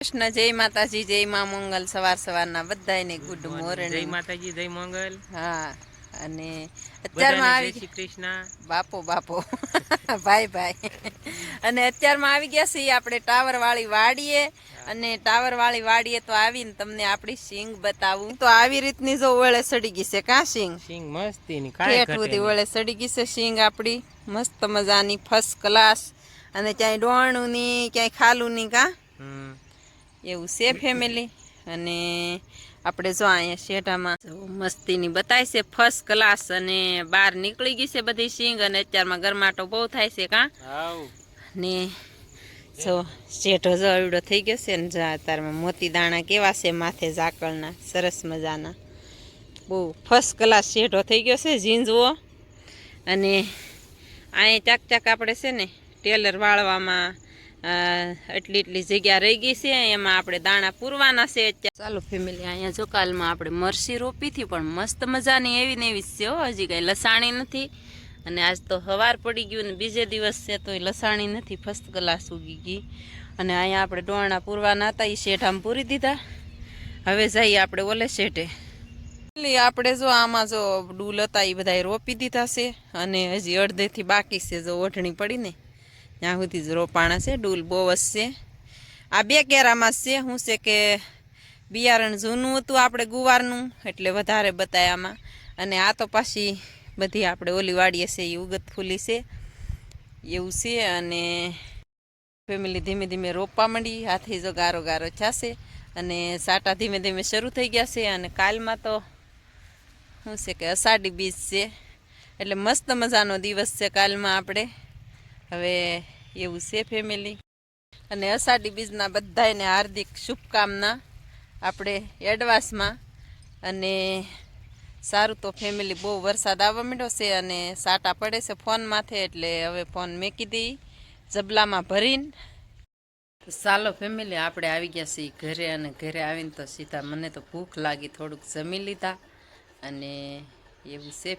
કૃષ્ણ જય માતાજી જય મા મંગલ. સવાર સવારના બધાને ગુડ જય માતાજી જય મંગલ. હા અને અત્યારમાં આવી શ્રી કૃષ્ણ. બાપો બાપો. ભાઈ ભાઈ. અને અત્યારમાં આવી ગયા છીએ આપણે ટાવર વાળી વાડીએ. અને ટાવર વાળી વાડીએ તો આવીને તમને આપણી સિંગ બતાવું. તો આવી રીતની જો ઓળે સડી ગઈ છે કા સિંગ સિંગ મસ્તી ની નહીં. વળે સડી ગઈ છે સિંગ આપણી. મસ્ત મજાની ફર્સ્ટ ક્લાસ અને ક્યાંય ડોણું ની ક્યાંય ખાલું ની કા. એવું છે ફેમિલી અને આપણે જો અહીંયા શેઢામાં મસ્તીની બતાય છે ફર્સ્ટ ક્લાસ અને બહાર નીકળી ગઈ છે બધી સિંગ અને અત્યારમાં ગરમાટો બહુ થાય છે કાં? ને જો શેઢો જો અવડો થઈ ગયો છે ને જા તારમાં મોતી દાણા કેવા છે માથે ઝાકળના સરસ મજાના. બહુ ફર્સ્ટ ક્લાસ શેઢો થઈ ગયો છે ઝીંઝવો અને અહીં ચાક ચાક આપણે છે ને ટેલર વાળવામાં એટલી એટલી જગ્યા રહી ગઈ છે. એમાં આપણે દાણા પૂરવાના છે અત્યારે. ચાલો ફેમિલી અહીંયા જો કાલમાં આપણે મરસી રોપી હતી પણ મસ્ત મજાની એવી ને એવી છે હો. હજી કાંઈ લસાણી નથી. અને આજ તો હવાર પડી ગયું ને બીજે દિવસ છે તો લસાણી નથી. ફર્સ્ટ ક્લાસ ઉગી ગઈ. અને અહીંયા આપણે ડોણા પૂરવાના હતા એ શેઠામાં પૂરી દીધા. હવે જઈએ આપણે ઓલે શેઠે. એટલે આપણે જો આમાં જો ડૂલ હતા એ બધા રોપી દીધા છે. અને હજી અડધેથી બાકી છે જો ઓઢણી પડી ને ત્યાં સુધી જ રોપાણા છે ડૂલ બહુ છે આ બે કેરામાં છે. શું છે કે બિયારણ જૂનું હતું આપણે ગુવારનું, એટલે વધારે બતાયામાં અને આ તો પાછી બધી આપણે ઓલી વાડીએ છે એ ઉગત ફૂલી છે. એવું છે અને ફેમિલી ધીમે ધીમે રોપવા માંડી. હાથે જો ગારો ગારો છાશે અને સાટા ધીમે ધીમે શરૂ થઈ ગયા છે. અને કાલમાં તો શું છે કે અષાઢી બીજ છે. એટલે મસ્ત મજાનો દિવસ છે કાલમાં આપણે. હવે એવું છે ફેમિલી અને અષાઢી બીજના બધાને હાર્દિક શુભકામના. આપણે એડવાન્સમાં અને સારું તો ફેમિલી બહુ વરસાદ આવવા માંડ્યો છે અને સાટા પડે છે ફોન માથે એટલે હવે ફોન મેકી દઈ જબલામાં ભરીને. ચાલો ફેમિલી આપણે આવી ગયા છીએ ઘરે અને ઘરે આવીને તો સીધા મને તો ભૂખ લાગી થોડુંક જમી લીધા. અને એવું છે